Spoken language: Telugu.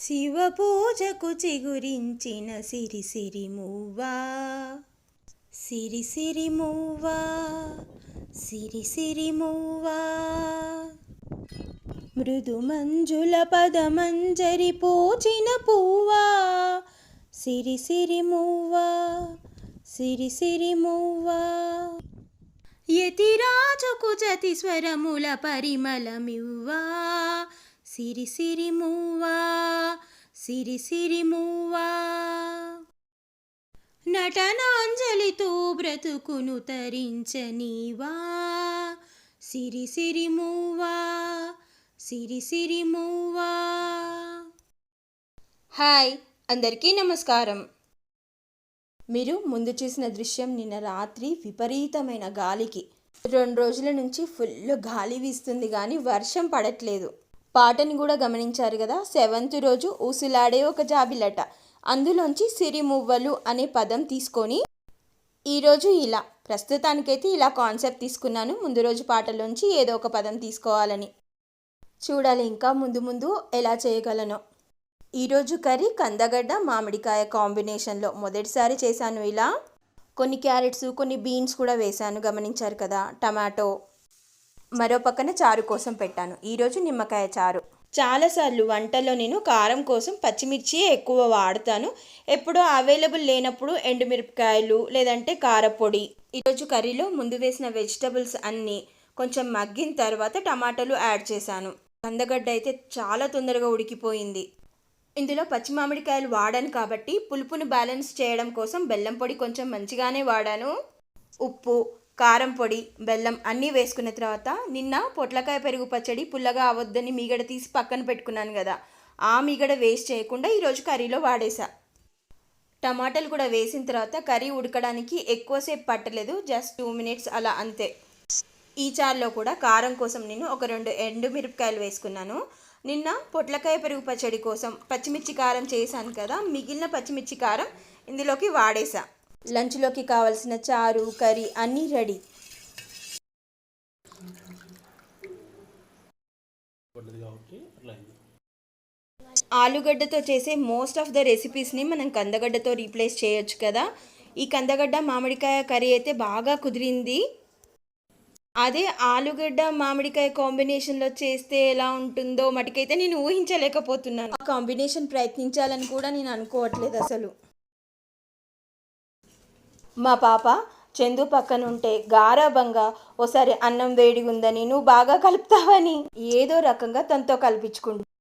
శివ పూజకు చిగురించిన సిరి సిరి మువ్వా. సిరి సిరి మువ్వా సిరి సిరి మువ్వా. మృదు మంజుల పదమంజరి పూచిన పువ్వా. సిరి సిరి మువ్వా సిరి సిరి మువ్వా. యతిరాజుకు జతి స్వరముల పరిమళమివ్వా. సిరి సిరి మువ్వా సిరి సిరి మువ్వా. నటనాంజలితో బ్రతుకును తరించనీవా. సిరి సిరి మువ్వా సిరి సిరి మువ్వా. హాయ్ అందరికీ నమస్కారం. మీరు ముందు చూసిన దృశ్యం నిన్న రాత్రి విపరీతమైన గాలికి. రెండు రోజుల నుంచి ఫుల్ గాలి వీస్తుంది కానీ వర్షం పడట్లేదు. పాటని కూడా గమనించారు కదా. సెవెంత్ రోజు ఊసులాడే ఒక జాబిలట అందులోంచి సిరిమువ్వలు అనే పదం తీసుకొని ఈరోజు ఇలా. ప్రస్తుతానికైతే ఇలా కాన్సెప్ట్ తీసుకున్నాను. ముందు రోజు పాటలోంచి ఏదో ఒక పదం తీసుకోవాలని. చూడాలి ఇంకా ముందు ముందు ఎలా చేయగలను. ఈరోజు కర్రీ కందగడ్డ మామిడికాయ కాంబినేషన్లో మొదటిసారి చేశాను ఇలా. కొన్ని క్యారెట్స్ కొన్ని బీన్స్ కూడా వేశాను గమనించారు కదా. టమాటో మరో పక్కన చారు కోసం పెట్టాను. ఈరోజు నిమ్మకాయ చారు. చాలాసార్లు వంటల్లో నేను కారం కోసం పచ్చిమిర్చి ఎక్కువ వాడతాను. ఎప్పుడో అవైలబుల్ లేనప్పుడు ఎండుమిరపకాయలు లేదంటే కారపొడి. ఈరోజు కర్రీలో ముందు వేసిన వెజిటబుల్స్ అన్నీ కొంచెం మగ్గిన తర్వాత టమాటాలు యాడ్ చేశాను. కందగడ్డ అయితే చాలా తొందరగా ఉడికిపోయింది. ఇందులో పచ్చి మామిడికాయలు వాడాను కాబట్టి పులుపును బ్యాలెన్స్ చేయడం కోసం బెల్లం పొడి కొంచెం మంచిగానే వాడాను. ఉప్పు కారం పొడి బెల్లం అన్నీ వేసుకున్న తర్వాత నిన్న పొట్లకాయ పెరుగు పచ్చడి పుల్లగా అవద్దని మీగడ తీసి పక్కన పెట్టుకున్నాను కదా ఆ మీగడ వేస్ట్ చేయకుండా ఈరోజు కర్రీలో వాడేసా టమాటాలు కూడా వేసిన తర్వాత కర్రీ ఉడకడానికి ఎక్కువసేపు పట్టలేదు జస్ట్ టూ మినిట్స్ అలా అంతే. ఈ చారులో కూడా కారం కోసం నేను ఒక రెండు ఎండు మిరపకాయలు వేసుకున్నాను. నిన్న పొట్లకాయ పెరుగు పచ్చడి కోసం పచ్చిమిర్చి కారం చేశాను కదా మిగిలిన పచ్చిమిర్చి కారం ఇందులోకి వాడేసా లంచ్లోకి కావలసిన చారు కర్రీ అన్నీ రెడీ. ఆలుగడ్డతో చేసే మోస్ట్ ఆఫ్ ద రెసిపీస్ని మనం కందగడ్డతో రీప్లేస్ చేయొచ్చు కదా. ఈ కందగడ్డ మామిడికాయ కర్రీ అయితే బాగా కుదిరింది. అదే ఆలుగడ్డ మామిడికాయ కాంబినేషన్లో చేస్తే ఎలా ఉంటుందో మటుకైతే నేను ఊహించలేకపోతున్నాను. ఆ కాంబినేషన్ ప్రయత్నించాలని కూడా నేను అనుకోవట్లేదు అసలు. మా పాప చందు పక్కన ఉంటే గారాబంగా ఓసారి అన్నం వేడిగుందని నువ్వు బాగా కలుపుతావని. ఏదో రకంగా తనతో కల్పించుకుంటు